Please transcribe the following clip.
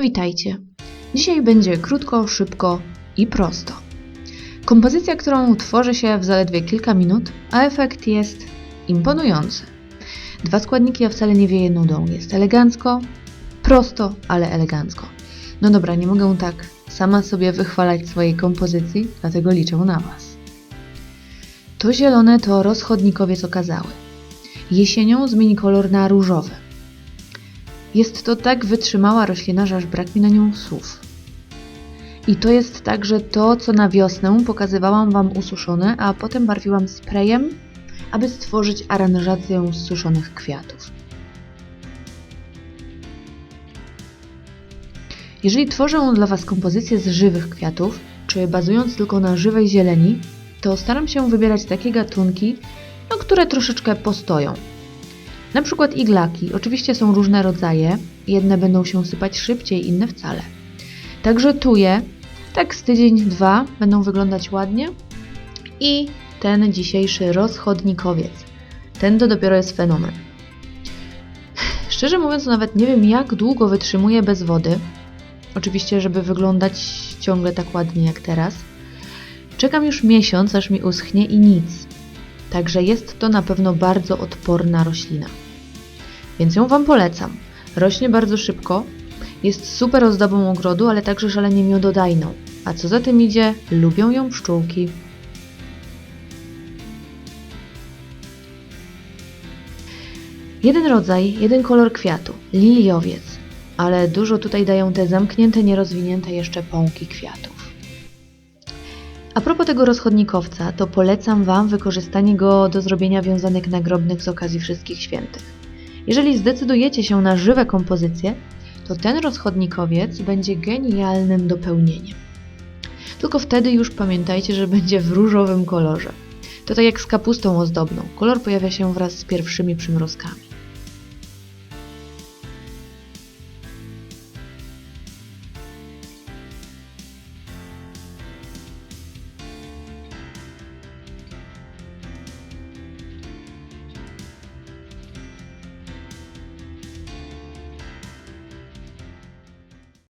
Witajcie. Dzisiaj będzie krótko, szybko i prosto. Kompozycja, którą tworzy się w zaledwie kilka minut, a efekt jest imponujący. Dwa składniki, a wcale nie wieje nudą. Jest elegancko, prosto, ale elegancko. No dobra, nie mogę tak sama sobie wychwalać swojej kompozycji, dlatego liczę na Was. To zielone to rozchodnikowiec okazały. Jesienią zmieni kolor na różowy. Jest to tak wytrzymała roślina, że aż brak mi na nią słów. I to jest także to, co na wiosnę pokazywałam Wam ususzone, a potem barwiłam sprayem, aby stworzyć aranżację z suszonych kwiatów. Jeżeli tworzę dla Was kompozycję z żywych kwiatów, czy bazując tylko na żywej zieleni, to staram się wybierać takie gatunki, no, które troszeczkę postoją. Na przykład iglaki. Oczywiście są różne rodzaje. Jedne będą się sypać szybciej, inne wcale. Także tuje, tak z tydzień, dwa będą wyglądać ładnie. I ten dzisiejszy rozchodnikowiec. Ten to dopiero jest fenomen. Szczerze mówiąc, nawet nie wiem, jak długo wytrzymuje bez wody. Oczywiście, żeby wyglądać ciągle tak ładnie jak teraz. Czekam już miesiąc, aż mi uschnie i nic. Także jest to na pewno bardzo odporna roślina. Więc ją Wam polecam. Rośnie bardzo szybko, jest super ozdobą ogrodu, ale także szalenie miododajną. A co za tym idzie, lubią ją pszczółki. Jeden rodzaj, jeden kolor kwiatu, liliowiec, ale dużo tutaj dają te zamknięte, nierozwinięte jeszcze pąki kwiatów. A propos tego rozchodnikowca, to polecam Wam wykorzystanie go do zrobienia wiązanek nagrobnych z okazji Wszystkich Świętych. Jeżeli zdecydujecie się na żywe kompozycje, to ten rozchodnikowiec będzie genialnym dopełnieniem. Tylko wtedy już pamiętajcie, że będzie w różowym kolorze. To tak jak z kapustą ozdobną. Kolor pojawia się wraz z pierwszymi przymrozkami.